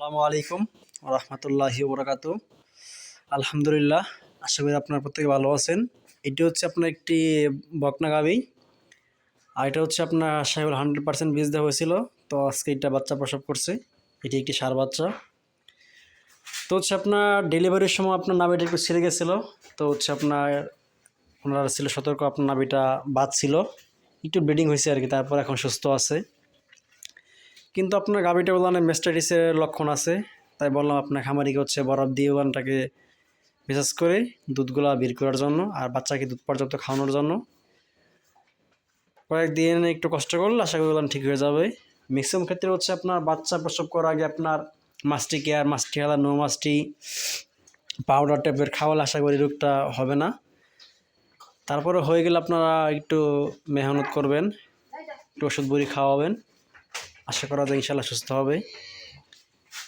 আসসালামু আলাইকুম রহমতুল্লাহি বরাকাত আলহামদুলিল্লাহ, আশা করি আপনার প্রত্যেকে ভালো আছেন। এটি হচ্ছে আপনার একটি বকনা গাবি আর এটা হচ্ছে আপনার সাহেব হান্ড্রেড পার্সেন্ট বীজ দেওয়া হয়েছিল। তো আজকে এটা বাচ্চা প্রসব করছে। এটি একটি সার বাচ্চা। তো হচ্ছে আপনার ডেলিভারির সময় আপনার নাভিটা একটু ছিঁড়ে গেছিল। তো হচ্ছে আপনার ওনারা ছিল সতর্ক, আপনার নাভিটা বাদ ছিল। একটু ব্লিডিং হয়েছে আর কি, তারপর এখন সুস্থ আছে। কিন্তু আপনার গাভিটা উলানে মেস্টাইটিসের লক্ষণ আছে। তাই বললাম আপনার খামারিকে হচ্ছে বরফ দিয়ে উলানটাকে বিশেষ করে দুধগুলা বের করার জন্য আর বাচ্চাকে দুধ পর্যাপ্ত খাওয়ানোর জন্য। কয়েকদিন একটু কষ্ট করলে আশা করি ঠিক হয়ে যাবে। ম্যাক্সিমাম ক্ষেত্রে হচ্ছে আপনার বাচ্চা প্রসব করার আগে আপনার মাস্টি কেয়ার মাস্টি হালা নো মাস্টি পাউডার ট্যাবলেট খাওয়ালে আশা করি রোগটা হবে না। তারপরে হয়ে গেলে আপনারা একটু মেহনত করবেন, একটু ওষুধ বড়ি খাওয়াবেন। আশা করা যায় ইনশাল্লাহ সুস্থ হবে।